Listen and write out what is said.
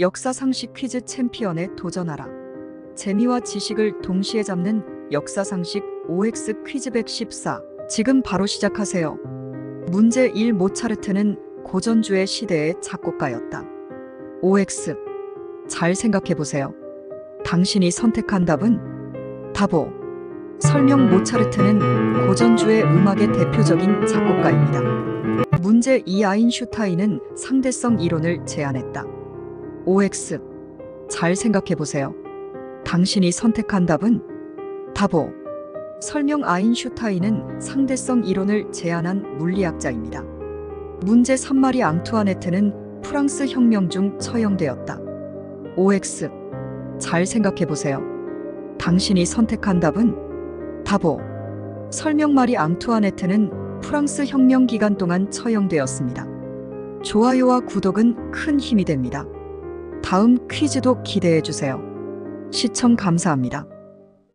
역사 상식 퀴즈 챔피언에 도전하라. 재미와 지식을 동시에 잡는 역사 상식 OX 퀴즈 114. 지금 바로 시작하세요. 문제 1 모차르트는 고전주의 시대의 작곡가였다. OX. 잘 생각해 보세요. 당신이 선택한 답은 답오. 설명 모차르트는 고전주의 음악의 대표적인 작곡가입니다. 문제 2 아인슈타인은 상대성 이론을 제안했다. OX. 잘 생각해 보세요. 당신이 선택한 답은 답오. 설명 아인슈타인은 상대성 이론을 제안한 물리학자입니다. 문제 3마리 앙투아네트는 프랑스 혁명 중 처형되었다. OX. 잘 생각해 보세요. 당신이 선택한 답은 답오. 설명 마리 앙투아네트는 프랑스 혁명 기간 동안 처형되었습니다. 좋아요와 구독은 큰 힘이 됩니다. 다음 퀴즈도 기대해 주세요. 시청 감사합니다.